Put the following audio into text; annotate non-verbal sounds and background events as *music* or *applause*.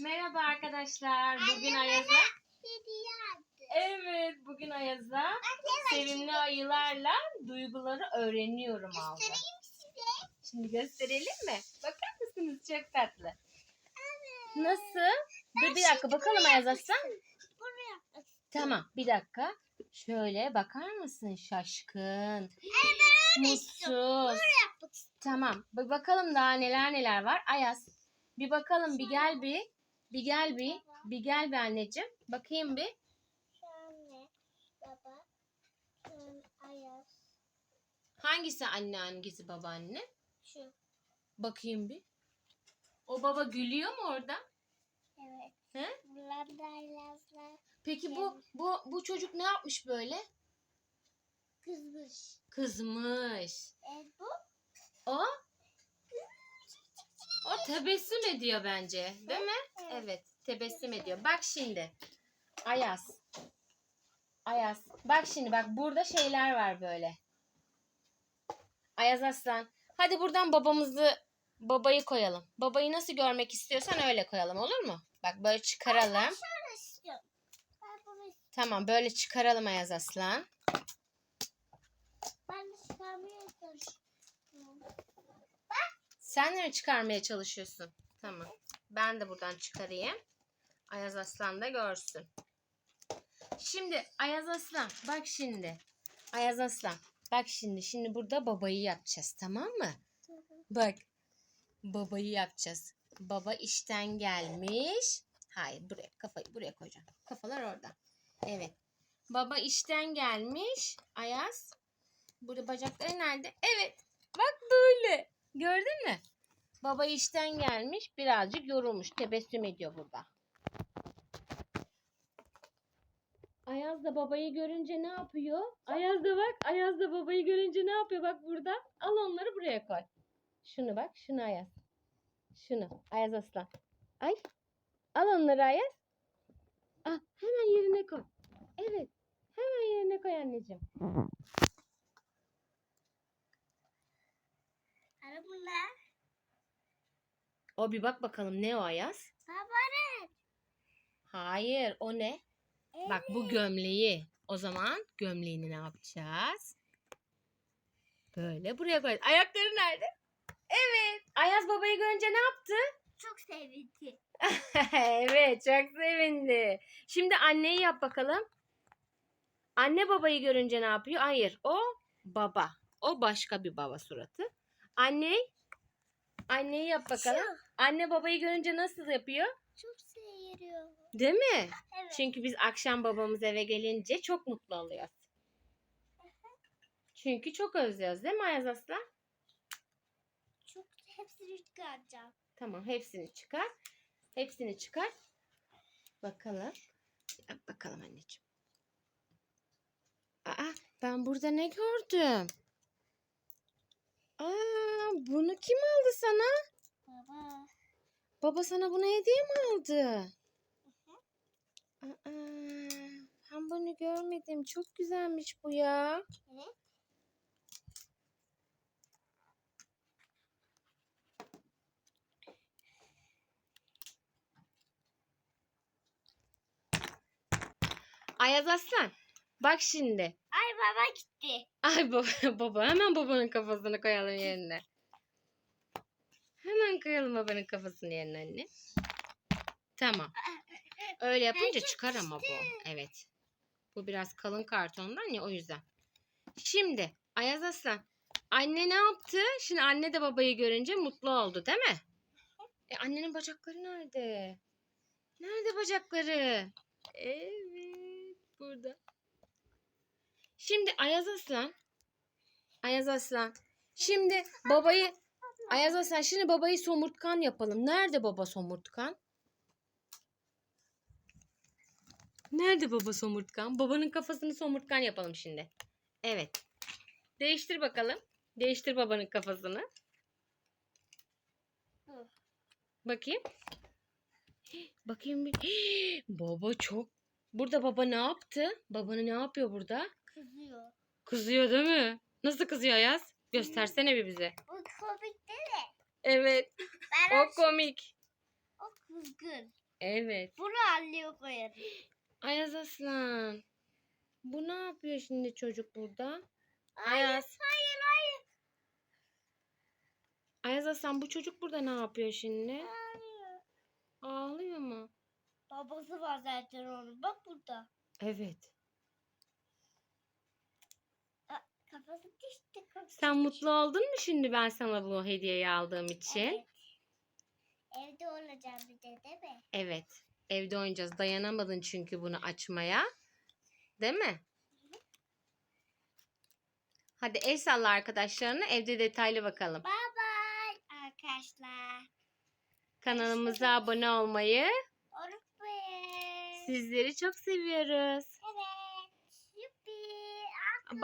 Merhaba arkadaşlar. Bugün Ayaz'a Evet, bugün Ayaz'a sevimli ayılarla duyguları öğreniyorum aldı. Şimdi gösterelim mi? Bakar mısınız? Çok tatlı. Nasıl? Dur bir dakika bakalım Ayaz Aslan. Tamam bir dakika. Şöyle bakar mısın? Şaşkın. Mutsuz. Tamam. Bak bakalım daha neler neler var. Ayaz. Bir bakalım bir gel bir. Bir gel bir. Bir gel bir anneciğim. Bakayım bir. Baba, Ayaz, Hangisi anne hangisi babaanne? şu. Bakayım bir. O baba gülüyor mu orada? Evet. He? Bunlar da Ayazlar Peki bu bu bu çocuk ne yapmış böyle? kızmış. Kızmış. E bu? O? O tebessüm ediyor bence. Değil mi? Evet. Tebessüm ediyor. Bak şimdi. Ayaz. Ayaz. Bak şimdi bak burada şeyler var böyle. Ayaz Aslan. Hadi buradan babamızı babayı koyalım. Babayı nasıl görmek istiyorsan öyle koyalım olur mu? Bak böyle çıkaralım. Ben. Tamam böyle çıkaralım Ayaz Aslan. Ben de çıkarmaya çalışıyorum. Sen de mi çıkarmaya çalışıyorsun? Tamam. Ben de buradan çıkarayım. Ayaz Aslan da görsün. Şimdi Ayaz Aslan bak şimdi. Ayaz Aslan bak şimdi. Şimdi burada babayı yapacağız tamam mı? Bak. Babayı yapacağız. Baba işten gelmiş. Hayır buraya kafayı buraya koyacağım. Kafalar orada. Evet. Baba işten gelmiş. Ayaz. Burada bacakları nerede? Evet. Bak böyle. Gördün mü? Baba işten gelmiş. Birazcık yorulmuş. Tebessüm ediyor burada. Ayaz da babayı görünce ne yapıyor? Ayaz da bak. Ayaz da babayı görünce ne yapıyor? Bak burada. Al onları buraya koy. Şunu bak. Şunu Ayaz. Şunu. Ayaz aslan. Ay. Al onları Ayaz. Ah, hemen yerine koy. Evet. Hemen yerine koy anneciğim. Ara bunlar. O bir bak bakalım ne o Ayaz? Baba Hayır o ne? Bak bu gömleği. O zaman gömleğini ne yapacağız? Böyle buraya koy. Ayakları nerede? Evet. Ayaz babayı görünce ne yaptı? çok sevindi. *laughs* evet çok sevindi. Şimdi anneyi yap bakalım. Anne babayı görünce ne yapıyor? Hayır o baba. O başka bir baba suratı. Anne anneyi yap bakalım. Anne babayı görünce nasıl yapıyor? Çok seviyorum. Değil mi? Evet. Çünkü biz akşam babamız eve gelince çok mutlu oluyoruz. Çünkü çok özlüyoruz değil mi Ayaz Aslan? Çok hepsini çıkaracağım. Tamam hepsini çıkar. Hepsini çıkar. Bakalım. Yap bakalım anneciğim. Aa ben burada ne gördüm? Aa bunu kim aldı sana? Baba. Baba sana bunu hediye mi aldı? Aa, ben bunu görmedim. Çok güzelmiş bu ya. Evet. Ayaz Aslan. Bak şimdi. Ay baba gitti. Ay baba, *laughs* baba hemen babanın kafasını koyalım yerine. Hemen koyalım babanın kafasını yerine anne. Tamam. Öyle yapınca çıkar ama bu. Evet. Bu biraz kalın kartondan ya o yüzden. Şimdi Ayaz Aslan. Anne ne yaptı? Şimdi anne de babayı görünce mutlu oldu değil mi? E annenin bacakları nerede? Nerede bacakları? Evet. Burada. Şimdi Ayaz Aslan. Ayaz Aslan. Şimdi babayı Ayaz Aslan şimdi babayı somurtkan yapalım. Nerede baba somurtkan? Nerede baba somurtkan? Babanın kafasını somurtkan yapalım şimdi. Evet. Değiştir bakalım. Değiştir babanın kafasını. Bakayım. Bakayım bir. *gasps* Baba çok. Burada baba ne yaptı? Babanı ne yapıyor burada? Kızıyor. Kızıyor değil mi? Nasıl kızıyor Ayaz? Göstersene bir bize. Bu komik değil mi? Evet. *laughs* Ben O komik. o kızgın. Evet. Bunu anneye koyarım. Ayaz Aslan. Bu ne yapıyor şimdi çocuk burada? Hayır, Ayaz. hayır, hayır. Ayaz Aslan bu çocuk burada ne yapıyor şimdi? hayır. Ağlıyor mu? Babası var zaten onun. Bak burada. Evet. Sen mutlu oldun mu şimdi ben sana bu hediyeyi aldığım için? Evet. Evde olacağım bir de değil mi? Evet. Evde oynayacağız. Dayanamadın çünkü bunu açmaya. Değil mi? Hadi el salla arkadaşlarına evde detaylı bakalım. Bye bye arkadaşlar. Kanalımıza abone olmayı Unutmayın. sizleri çok seviyoruz. Evet. Yuppi. Alkış.